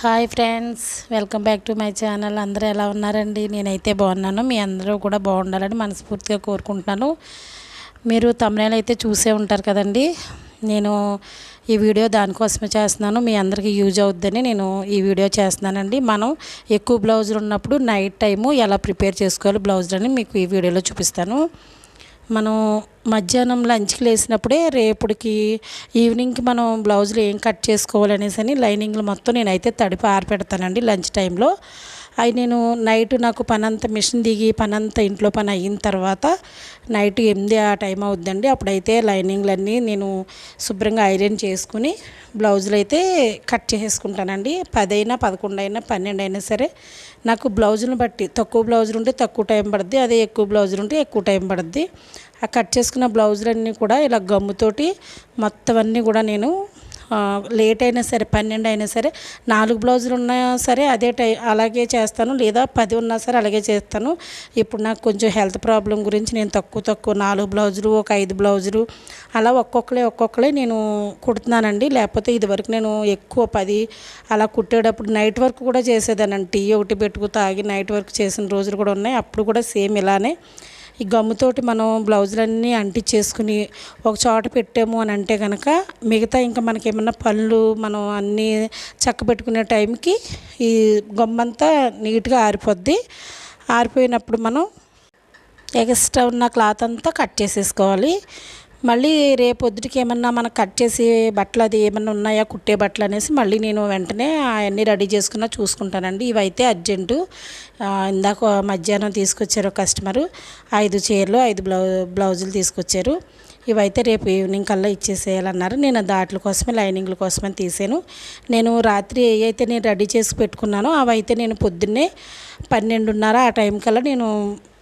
Hi friends welcome back to my channel. అందరూ ఎలా ఉన్నారండి? నేనైతే బాగున్నాను. మీ అందరూ కూడా బాగుండాలని మనస్ఫూర్తిగా కోరుకుంటున్నాను. మీరు తమిళ అయితే చూసే ఉంటారు కదండి. నేను ఈ వీడియో దానికోసమే చేస్తున్నాను. మీ అందరికీ యూజ్ అవుద్దని నేను ఈ వీడియో చేస్తున్నానండి. మనం ఎక్కువ బ్లౌజులు ఉన్నప్పుడు నైట్ టైము ఎలా ప్రిపేర్ చేసుకోవాలి బ్లౌజులని మీకు ఈ వీడియోలో చూపిస్తాను. మనం మధ్యాహ్నం లంచ్కి లేసినప్పుడే రేపటికి ఈవినింగ్కి మనం బ్లౌజులు ఏం కట్ చేసుకోవాలనేసి అని లైనింగ్లు మొత్తం నేనైతే తడిపి ఆరిపెడతానండి లంచ్ టైంలో. అవి నేను నైట్ నాకు పనంత మిషన్ దిగి పనంత ఇంట్లో పని అయిన తర్వాత నైట్ ఎనిమిది ఆ టైం అవుద్దండి. అప్పుడైతే లైనింగ్లన్నీ నేను శుభ్రంగా ఐరన్ చేసుకుని బ్లౌజులు అయితే కట్ చేసుకుంటానండి పదైనా పదకొండు అయినా పన్నెండు అయినా సరే నాకు బ్లౌజులను బట్టి తక్కువ బ్లౌజులు ఉంటే తక్కువ టైం పడుద్ది అదే ఎక్కువ బ్లౌజులు ఉంటే ఎక్కువ టైం పడుద్ది. ఆ కట్ చేసుకున్న బ్లౌజులన్నీ కూడా ఇలా గమ్ముతోటి మొత్తం అన్నీ కూడా నేను లేట్ అయినా సరే పన్నెండు అయినా సరే నాలుగు బ్లౌజులు ఉన్నా సరే అదే టై అలాగే చేస్తాను. లేదా పది ఉన్నా సరే అలాగే చేస్తాను. ఇప్పుడు నాకు కొంచెం హెల్త్ ప్రాబ్లం గురించి నేను తక్కువ తక్కువ నాలుగు బ్లౌజులు ఒక ఐదు బ్లౌజులు అలా ఒక్కొక్కలే ఒక్కొక్కలే నేను కుడుతున్నానండి. లేకపోతే ఇదివరకు నేను ఎక్కువ పది అలా కుట్టేటప్పుడు నైట్ వర్క్ కూడా చేసేదానండి. టీ ఒకటి పెట్టుకు తాగి నైట్ వర్క్ చేసిన రోజులు కూడా ఉన్నాయి. అప్పుడు కూడా సేమ్ ఇలానే ఈ గమ్ముతోటి మనం బ్లౌజులన్నీ అంటించేసుకుని ఒక చోట పెట్టాము అని అంటే కనుక మిగతా ఇంకా మనకి ఏమన్నా పళ్ళు మనం అన్నీ చక్క పెట్టుకునే టైంకి ఈ గమ్మంతా నీట్గా ఆరిపోద్ది. ఆరిపోయినప్పుడు మనం ఎక్స్ట్రా ఉన్న క్లాత్ అంతా కట్ చేసేసుకోవాలి. మళ్ళీ రేపొద్దుటికి ఏమన్నా మనం కట్ చేసి బట్టలు అది ఏమన్నా ఉన్నాయా? కుట్టే బట్టలు అనేసి మళ్ళీ నేను వెంటనే అవన్నీ రెడీ చేసుకున్నా చూసుకుంటానండి. ఇవైతే అర్జెంటు. ఇందాక మధ్యాహ్నం తీసుకొచ్చారు కస్టమరు. ఐదు చీరలు ఐదు బ్లౌ బ్లౌజులు తీసుకొచ్చారు. ఇవైతే రేపు ఈవినింగ్ కల్లా ఇచ్చేసేయాలన్నారు. నేను దాట్ల కోసమే లైనింగ్ల కోసమే తీసాను. నేను రాత్రి ఏవైతే నేను రెడీ చేసి పెట్టుకున్నానో అవైతే నేను పొద్దున్నే పన్నెండున్నర ఆ టైం కల్లా నేను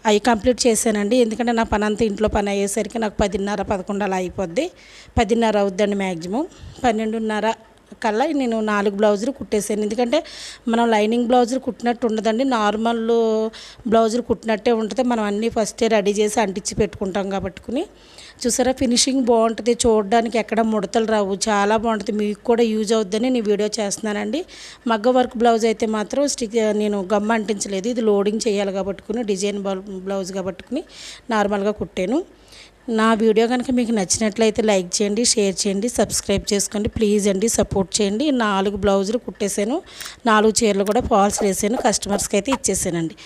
అవి కంప్లీట్ చేశానండి. ఎందుకంటే నా పని అంతా ఇంట్లో పని అయ్యేసరికి నాకు పదిన్నర పదకొండు అలా అయిపోద్ది. పదిన్నర అవుద్దండి మ్యాక్సిమం పన్నెండున్నర కల్లా నేను నాలుగు బ్లౌజులు కుట్టేసాను. ఎందుకంటే మనం లైనింగ్ బ్లౌజులు కుట్టినట్టు ఉండదండి. నార్మల్ బ్లౌజులు కుట్టినట్టే ఉంటుంది. మనం అన్నీ ఫస్టే రెడీ చేసి అంటించి పెట్టుకుంటాం కాబట్టి చూసారా? ఫినిషింగ్ బాగుంటుంది. చూడడానికి ఎక్కడ ముడతలు రావు. చాలా బాగుంటుంది. మీకు కూడా యూజ్ అవుద్దని నేను వీడియో చేస్తున్నానండి. మగ్గ వర్క్ బ్లౌజ్ అయితే మాత్రం స్టిక్ నేను గమ్ అంటించలేదు. ఇది లోడింగ్ చేయాలి కాబట్టుకుని డిజైన్ బ్లౌజ్ కాబట్టుకుని నార్మల్గా కుట్టాను. నా వీడియో కనుక మీకు నచ్చినట్లయితే లైక్ చేయండి షేర్ చేయండి సబ్స్క్రైబ్ చేసుకోండి. ప్లీజ్ అండి సపోర్ట్ చేయండి. నాలుగు బ్లౌజులు కుట్టేశాను. నాలుగు చీరలు కూడా ఫాల్స్ వేసాను. కస్టమర్స్కి అయితే ఇచ్చేసానండి.